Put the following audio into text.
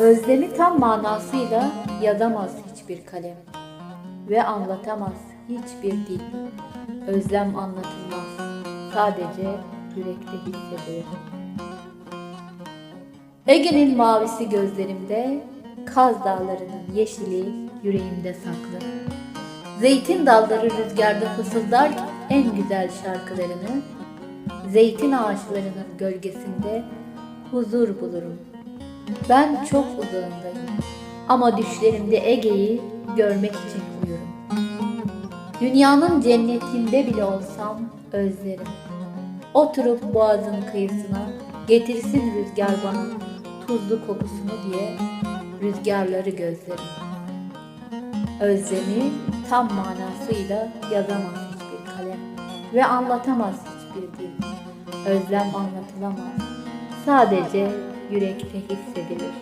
Özlemi tam manasıyla yazamaz hiçbir kalem ve anlatamaz hiçbir dil. Özlem anlatılmaz, sadece yürekte hissedilir. Ege'nin mavisi gözlerimde, Kaz dağlarının yeşili yüreğimde saklı. Zeytin dalları rüzgarda fısıldar en güzel şarkılarını, zeytin ağaçlarının gölgesinde huzur bulurum. Ben çok uzağındayım ama düşlerimde Ege'yi görmek için uyurum. Dünyanın cennetinde bile olsam özlerim. Oturup boğazın kıyısına getirsin rüzgar bana tuzlu kokusunu diye rüzgarları gözlerim. Özlemi tam manasıyla yazamaz hiçbir kalem ve anlatamaz hiçbir dil. Özlem anlatılamaz. Sadece yürekte hissedilir.